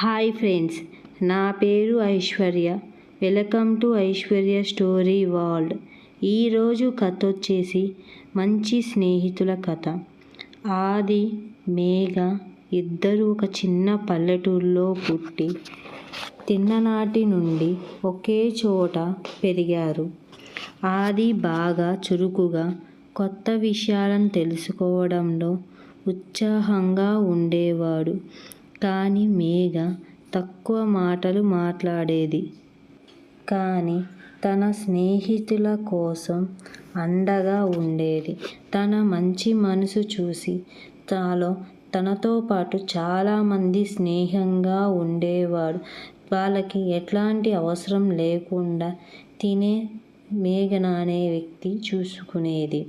Hi friends నా పేరు Aishwarya. Welcome to Aishwarya story world. ఈరోజు కథ వచ్చేసి మంచి స్నేహితుల కథ. ఆది మేఘ ఇద్దరు ఒక చిన్న పల్లెటూరులో పుట్టి తిన్ననాటి నుండి ఒకే చోట పెరిగారు. ఆది బాగా చురుకుగా కొత్త విషయాలను తెలుసుకోవడంలో ఉత్సాహంగా ఉండేవాడు. కానీ మేఘ తక్కువ మాటలు మాట్లాడేది. కానీ తన స్నేహితుల కోసం అండగా ఉండేది. తన మంచి మనసు చూసి తాలో తనతో పాటు చాలామంది స్నేహంగా ఉండేవాడు. వాళ్ళకి ఎట్లాంటి అవసరం లేకుండా తినే మేఘన అనే వ్యక్తి చూసుకునేది.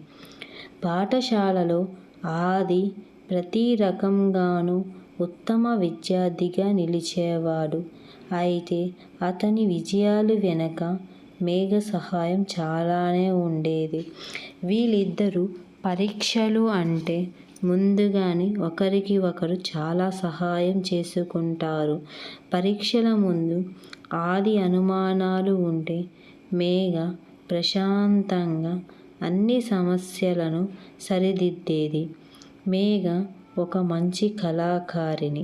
పాఠశాలలో ఆది ప్రతి రకంగానూ ఉత్తమ విద్యార్థిగా నిలిచేవాడు. అయితే అతని విజయాలు వెనక మేఘ సహాయం చాలానే ఉండేది. వీళ్ళిద్దరూ పరీక్షలు అంటే ముందుగానే ఒకరికి ఒకరు చాలా సహాయం చేసుకుంటారు. పరీక్షల ముందు ఆది అనుమానాలు ఉంటే మేఘ ప్రశాంతంగా అన్ని సమస్యలను సరిదిద్దేది. మేఘ ఒక మంచి కళాకారిణి.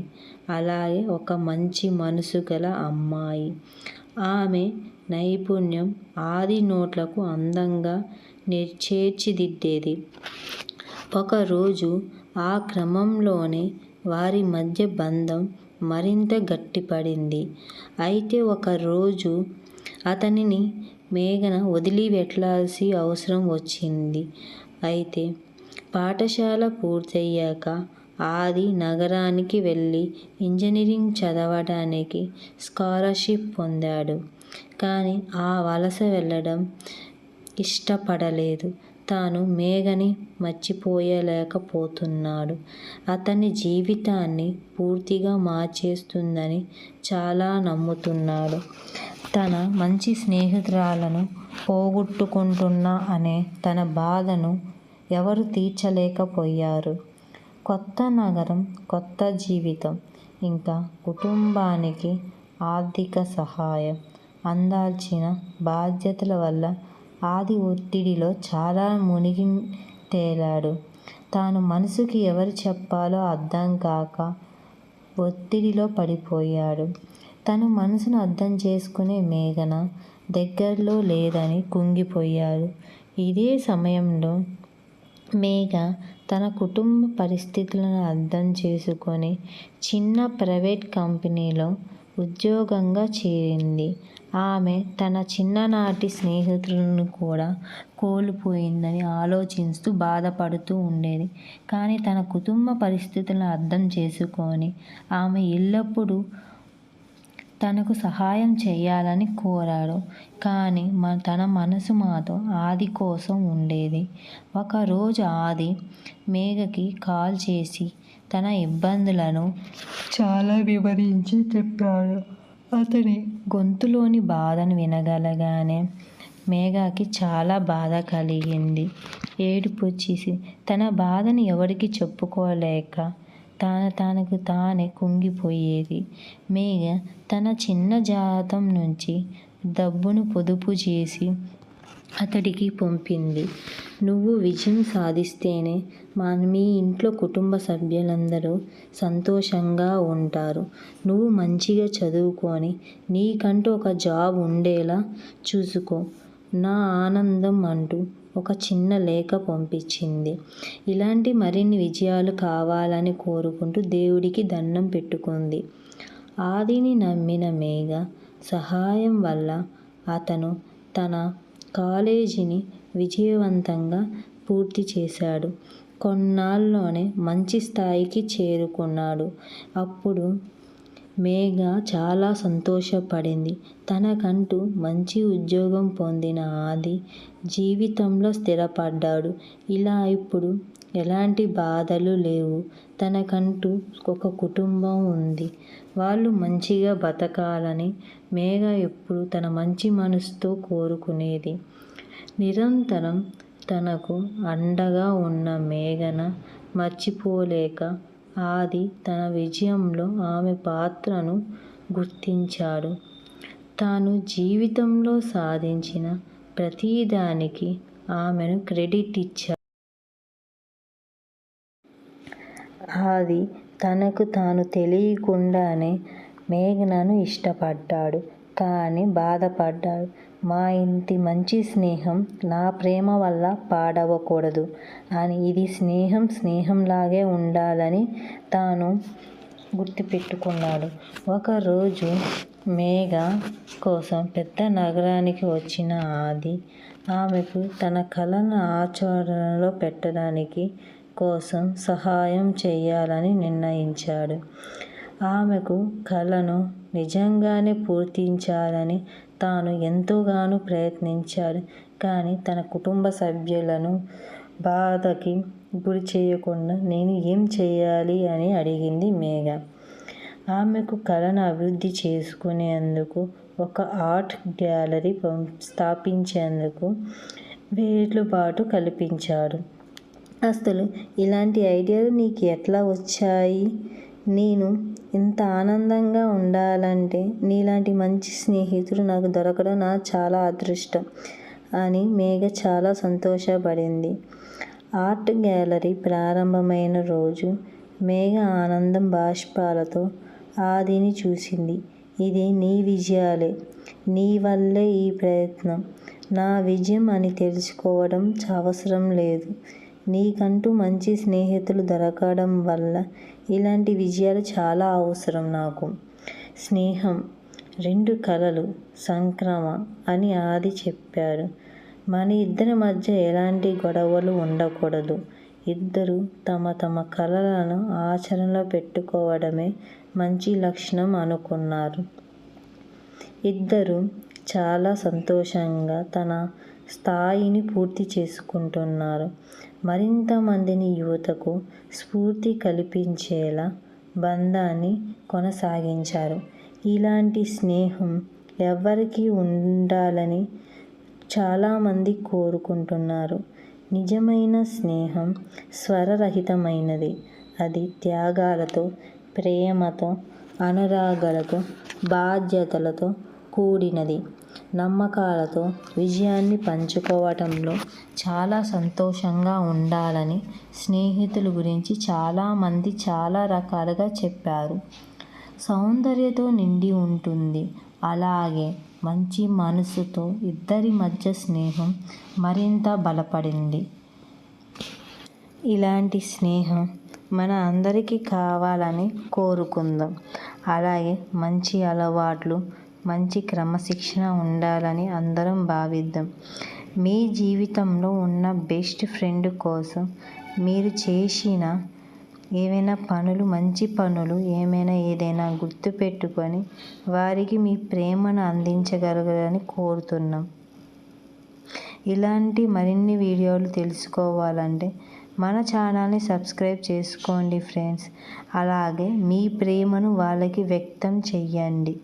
అలాగే ఒక మంచి మనసు గల అమ్మాయి. ఆమె నైపుణ్యం ఆది నోట్లకు అందంగా చేర్చిదిద్దేది. ఒకరోజు ఆ క్రమంలోనే వారి మధ్య బంధం మరింత గట్టిపడింది. అయితే ఒకరోజు అతనిని మేఘన వదిలిపెట్టాల్సి అవసరం వచ్చింది. అయితే పాఠశాల పూర్తయ్యాక ఆది నగరానికి వెళ్ళి ఇంజనీరింగ్ చదవడానికి స్కాలర్షిప్ పొందాడు. కానీ ఆ వలస వెళ్ళడం ఇష్టపడలేదు. తాను మేఘని మర్చిపోయలేకపోతున్నాడు. అతని జీవితాన్ని పూర్తిగా మార్చేస్తుందని చాలా నమ్ముతున్నాడు. తన మంచి స్నేహితురాలను పోగొట్టుకుంటున్నా అనే తన బాధను ఎవరు తీర్చలేకపోయారు. కొత్త నగరం కొత్త జీవితం ఇంకా కుటుంబానికి ఆర్థిక సహాయం అందాల్సిన బాధ్యతల వల్ల ఆది ఒత్తిడిలో చాలా మునిగి తేలాడు. తాను మనసుకి ఎవరు చెప్పాలో అర్థం కాక ఒత్తిడిలో పడిపోయాడు. తను మనసును అర్థం చేసుకునే మేఘన దగ్గరలో లేదని కుంగిపోయారు ఇదే సమయంలో మేఘ తన కుటుంబ పరిస్థితులను అర్థం చేసుకొని చిన్న ప్రైవేట్ కంపెనీలో ఉద్యోగంగా చేరింది. ఆమె తన చిన్ననాటి స్నేహితులను కూడా కోల్పోయిందని ఆలోచిస్తూ బాధపడుతూ ఉండేది. కానీ తన కుటుంబ పరిస్థితులను అర్థం చేసుకొని ఆమె ఎల్లప్పుడూ తనకు సహాయం చేయాలని కోరాడు. కానీ తన మనసు మాత్రం ఆది కోసం ఉండేది. ఒకరోజు ఆది మేఘకి కాల్ చేసి తన ఇబ్బందులను చాలా వివరించి చెప్పాడు. అతని గొంతులోని బాధను వినగలగానే మేఘకి చాలా బాధ కలిగింది. ఏడుపు వచ్చేసి తన బాధని ఎవరికి చెప్పుకోలేక తాను తనకు తానే కుంగిపోయేది. మేఘ తన చిన్న జాతం నుంచి డబ్బును పొదుపు చేసి అతడికి పంపింది. నువ్వు విజయం సాధిస్తేనే మా మీ ఇంట్లో కుటుంబ సభ్యులందరూ సంతోషంగా ఉంటారు. నువ్వు మంచిగా చదువుకొని నీకంటూ ఒక జాబ్ ఉండేలా చూసుకో. నా ఆనందం అంటూ ఒక చిన్న లేఖ పంపించింది. ఇలాంటి మరిన్ని విజయాలు కావాలని కోరుకుంటూ దేవుడికి దండం పెట్టుకుంది. ఆదిని నమ్మిన మేఘ సహాయం వల్ల అతను తన కాలేజీని విజయవంతంగా పూర్తి చేశాడు. కొన్నాళ్ళలోనే మంచి స్థాయికి చేరుకున్నాడు. అప్పుడు మేఘ చాలా సంతోషపడింది. తనకంటూ మంచి ఉద్యోగం పొందిన ఆది జీవితంలో స్థిరపడ్డాడు. ఇలా ఇప్పుడు ఎలాంటి బాధలు లేవు. తనకంటూ ఒక కుటుంబం ఉంది. వాళ్ళు మంచిగా బతకాలని మేఘ ఎప్పుడు తన మంచి మనసుతో కోరుకునేది. నిరంతరం తనకు అండగా ఉన్న మేఘన మర్చిపోలేక ఆది తన విజయంలో ఆమె పాత్రను గుర్తించాడు. తాను జీవితంలో సాధించిన ప్రతిదానికి ఆమెను క్రెడిట్ ఇచ్చాడు. ఆది తనకు తాను తెలియకుండానే మేఘనను ఇష్టపడ్డాడు. కానీ బాధపడ్డాడు. మా ఇంటి మంచి స్నేహం నా ప్రేమ వల్ల పాడవకూడదు అని. ఇది స్నేహం స్నేహంలాగే ఉండాలని తాను గుర్తుపెట్టుకున్నాడు. ఒకరోజు మేఘ కోసం పెద్ద నగరానికి వచ్చిన ఆది ఆమెకు తన కళను ఆచరణలో పెట్టడానికి కోసం సహాయం చేయాలని నిర్ణయించాడు. ఆమెకు కళను నిజంగానే పూర్తించాలని తాను ఎంతోగానో ప్రయత్నించాడు. కానీ తన కుటుంబ సభ్యులను బాధకి గురి చేయకుండా నేను ఏం చేయాలి అని అడిగింది మేఘ. ఆమెకు కళను అభివృద్ధి చేసుకునేందుకు ఒక ఆర్ట్ గ్యాలరీ స్థాపించేందుకు వేట్లుబాటు కల్పించాడు. అసలు ఇలాంటి ఐడియాలు నీకు ఎట్లా వచ్చాయి? నేను ఇంత ఆనందంగా ఉండాలంటే నీలాంటి మంచి స్నేహితుడు నాకు దొరకడం నా చాలా అదృష్టం అని మేఘ చాలా సంతోషపడింది. ఆర్ట్ గ్యాలరీ ప్రారంభమైన రోజు మేఘ ఆనందం బాష్పాలతో ఆదిని చూసింది. ఇది నీ విజయాలే. నీ వల్లే ఈ ప్రయత్నం నా విజయం అని తెలుసుకోవడం అవసరం లేదు. నీకంటూ మంచి స్నేహితులు దొరకడం వల్ల ఇలాంటి విజయాలు చాలా అవసరం నాకు. స్నేహం, రెండు కళలు సంక్రమ అని ఆది చెప్పారు మన ఇద్దరి మధ్య ఎలాంటి గొడవలు ఉండకూడదు. ఇద్దరూ తమ తమ కళలను ఆచరణలో పెట్టుకోవడమే మంచి లక్షణం అనుకున్నారు. ఇద్దరు చాలా సంతోషంగా తన స్థాయిని పూర్తి చేసుకుంటున్నారు. మరింత మందిని యువతకు స్ఫూర్తి కల్పించేలా బంధాన్ని కొనసాగించారు. ఇలాంటి స్నేహం ఎవ్వరికీ ఉండాలని చాలామంది కోరుకుంటున్నారు. నిజమైన స్నేహం స్వరరహితమైనది అది త్యాగాలతో, ప్రేమతో, అనురాగాలతో, బాధ్యతలతో కూడినది. నమ్మకాలతో విజయాన్ని పంచుకోవటంలో చాలా సంతోషంగా ఉండాలని స్నేహితుల గురించి చాలామంది చాలా రకాలుగా చెప్పారు. సౌందర్యతో నిండి ఉంటుంది. అలాగే మంచి మనసుతో ఇద్దరి మధ్య స్నేహం మరింత బలపడింది. ఇలాంటి స్నేహం మన అందరికీ కావాలని కోరుకుందాం. అలాగే మంచి అలవాట్లు, మంచి క్రమశిక్షణ ఉండాలని అందరం భావిద్దాం. మీ జీవితంలో ఉన్న బెస్ట్ ఫ్రెండ్ కోసం మీరు చేసిన ఏవైనా పనులు మంచి పనులు ఏమైనా ఏదైనా గుర్తుపెట్టుకొని వారికి మీ ప్రేమను అందించగలగాలని కోరుతున్నాం. ఇలాంటి మరిన్ని వీడియోలు తెలుసుకోవాలంటే మన ఛానల్ని సబ్స్క్రైబ్ చేసుకోండి ఫ్రెండ్స్. అలాగే మీ ప్రేమను వాళ్ళకి వ్యక్తం చేయండి.